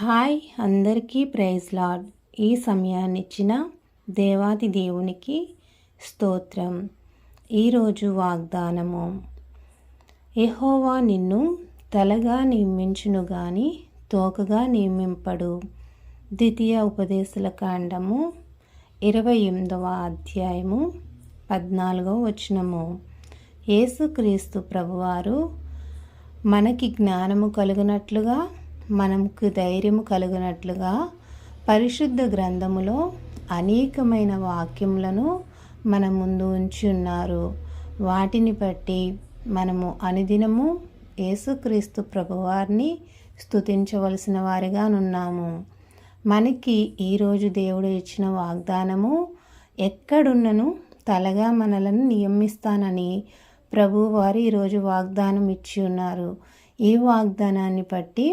Hi అందరికీ praise lord. ఈ సమయాన్నిచ్చిన దేవాది దేవునికి స్తోత్రం. ఈరోజు వాగ్దానము. ఎహోవా నిన్ను తలగా నియమించును గాని తోకగా నియమింపడు. ద్వితీయ ఉపదేశల కాండము ఇరవై ఎనిమిదవ అధ్యాయము పద్నాలుగవ వచనము. యేసుక్రీస్తు ప్రభువారు మనకి జ్ఞానము కలుగునట్లుగా మనకు ధైర్యము కలుగునట్లుగా పరిశుద్ధ గ్రంథములో అనేకమైన వాక్యములను మన ముందు ఉంచి ఉన్నారు వాటిని బట్టి మనము అనుదినము యేసుక్రీస్తు ప్రభువారిని స్తుతించవలసిన వారిగా ఉన్నాము మనకి ఈరోజు దేవుడు ఇచ్చిన వాగ్దానము ఎక్కడున్నను తలగా మనలను నియమిస్తానని ప్రభువారు ఈరోజు వాగ్దానం ఇచ్చి ఉన్నారు. ఈ వాగ్దానాన్ని బట్టి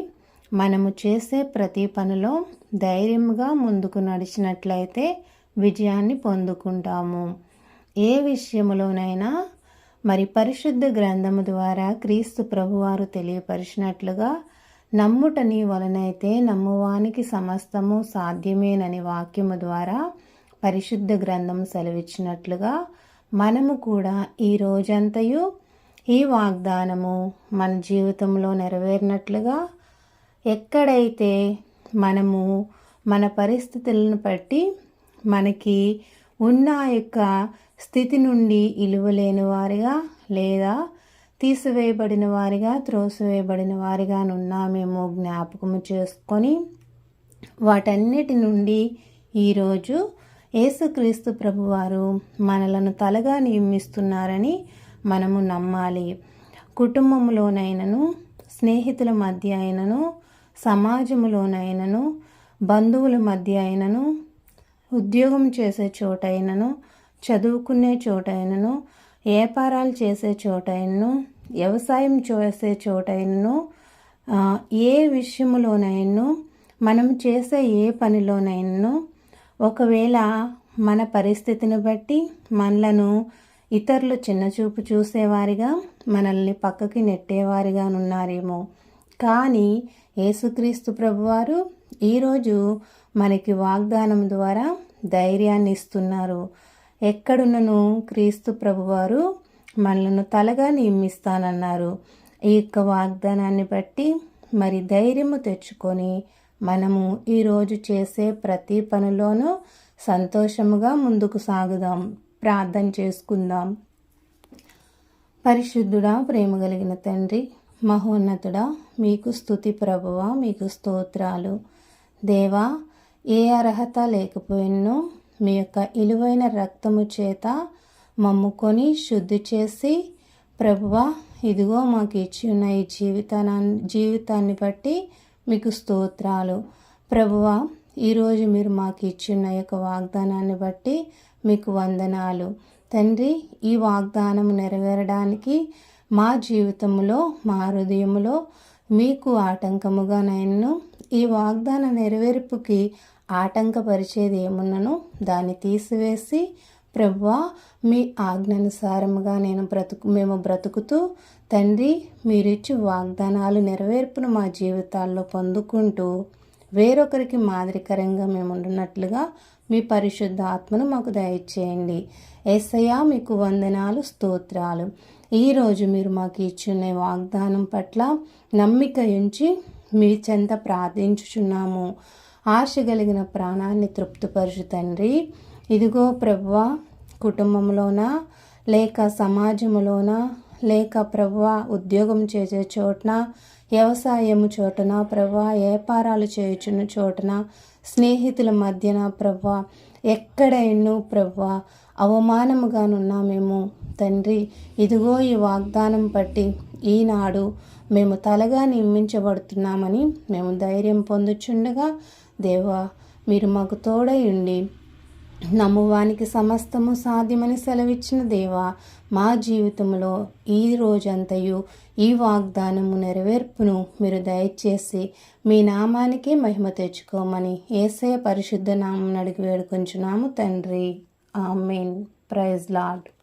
మనము చేసే ప్రతి పనిలో ధైర్యంగా ముందుకు నడిచినట్లయితే విజయాన్ని పొందుకుంటాము. ఏ విషయములోనైనా మరి పరిశుద్ధ గ్రంథము ద్వారా క్రీస్తు ప్రభువారు తెలియపరిచినట్లుగా నమ్ముటని వలనైతే నమ్మువానికి సమస్తము సాధ్యమేనని వాక్యము ద్వారా పరిశుద్ధ గ్రంథం సెలవిచ్చినట్లుగా మనము కూడా ఈ రోజంతయు ఈ వాగ్దానము మన జీవితంలో నెరవేరినట్లుగా ఎక్కడైతే మనము మన పరిస్థితులను బట్టి మనకి ఉన్న యొక్క స్థితి నుండి ఇలువలేని వారిగా లేదా తీసివేయబడిన వారిగా త్రోసివేయబడిన వారిగా ఉన్నామేమో జ్ఞాపకము చేసుకొని వాటన్నిటి నుండి ఈరోజు యేసుక్రీస్తు ప్రభువారు మనలను తలగా నియమిస్తున్నారని మనము నమ్మాలి. కుటుంబంలోనైనను స్నేహితుల మధ్య అయినను సమాజంలోనైనను బంధువుల మధ్య అయినను ఉద్యోగం చేసే చోటైనను చదువుకునే చోటైనను వ్యాపారాలు చేసే చోటైనను వ్యవసాయం చేసే చోటైనను ఏ విషయంలోనైనా మనం చేసే ఏ పనిలోనైనా ఒకవేళ మన పరిస్థితిని బట్టి మనలను ఇతరులు చిన్నచూపు చూసేవారిగా మనల్ని పక్కకి నెట్టేవారిగా ఉన్నారేమో కానీ యేసుక్రీస్తు ప్రభువారు ఈరోజు మనకి వాగ్దానం ద్వారా ధైర్యాన్ని ఇస్తున్నారు. ఎక్కడున్నను క్రీస్తు ప్రభువారు మనలను తలగా నియమిస్తానన్నారు. ఈ యొక్క వాగ్దానాన్ని బట్టి మరి ధైర్యము తెచ్చుకొని మనము ఈరోజు చేసే ప్రతి పనిలోనూ సంతోషముగా ముందుకు సాగుదాం. ప్రార్థన చేసుకుందాం. పరిశుద్ధుడా ప్రేమ కలిగిన తండ్రి మహోన్నతుడా మీకు స్థుతి ప్రభువ మీకు స్తోత్రాలు. దేవా ఏ అర్హత లేకపోయినో మీ యొక్క ఇలువైన రక్తము చేత మమ్ముకొని శుద్ధి చేసి ప్రభువ ఇదిగో మాకు ఇచ్చి ఉన్న ఈ జీవితాన్ని జీవితాన్ని బట్టి మీకు స్తోత్రాలు. ప్రభువ ఈరోజు మీరు మాకు ఇచ్చిన యొక్క వాగ్దానాన్ని బట్టి మీకు వందనాలు. తండ్రి ఈ వాగ్దానం నెరవేరడానికి మా జీవితంలో మా హృదయంలో మీకు ఆటంకముగా నేను ఈ వాగ్దాన నెరవేర్పుకి ఆటంకపరిచేది ఏమున్నను దాన్ని తీసివేసి ప్రభువా మీ ఆజ్ఞానుసారముగా నేను బ్రతుకు మేము బ్రతుకుతూ తండ్రి మీరిచ్చి వాగ్దానాలు నెరవేర్పును మా జీవితాల్లో పొందుకుంటూ వేరొకరికి మాదిరికరంగా మేము ఉండున్నట్లుగా మీ పరిశుద్ధ ఆత్మను మాకు దయచేయండి. ఎస్ఐయా మీకు వందనాలు స్తోత్రాలు. ఈరోజు మీరు మాకు ఇచ్చిన వాగ్దానం పట్ల నమ్మిక ఉంచి మీ చెంత ప్రార్థించుచున్నాము. ఆశ కలిగిన ప్రాణాన్ని తృప్తిపరచు తండ్రి. ఇదిగో ప్రభువ కుటుంబంలోన లేక సమాజంలోన లేక ప్రభువ ఉద్యోగం చేసే చోటన వ్యవసాయము చోటన ప్రభా వ్యాపారాలు చేయుచున్న చోటన స్నేహితుల మధ్యన ప్రభా ఎక్కడైనా ఎన్నో అవమానముగానున్నా మేము. తండ్రి ఇదిగో ఈ వాగ్దానం పట్టి ఈనాడు మేము తలగా నియమించబడుతున్నామని మేము ధైర్యం పొందుచుండగా దేవా మీరు మాకు తోడై ఉండి నమ్మువానికి సమస్తము సాధ్యమని సెలవిచ్చిన దేవా మా జీవితంలో ఈ రోజంతయు ఈ వాగ్దానము నెరవేర్పును మీరు దయచేసి మీ నామానికి మహిమ తెచ్చుకోమని ఏసయ పరిశుద్ధ నామం అడిగి వేడుకొంచున్నాము తండ్రి. ఆమెన్. Praise lord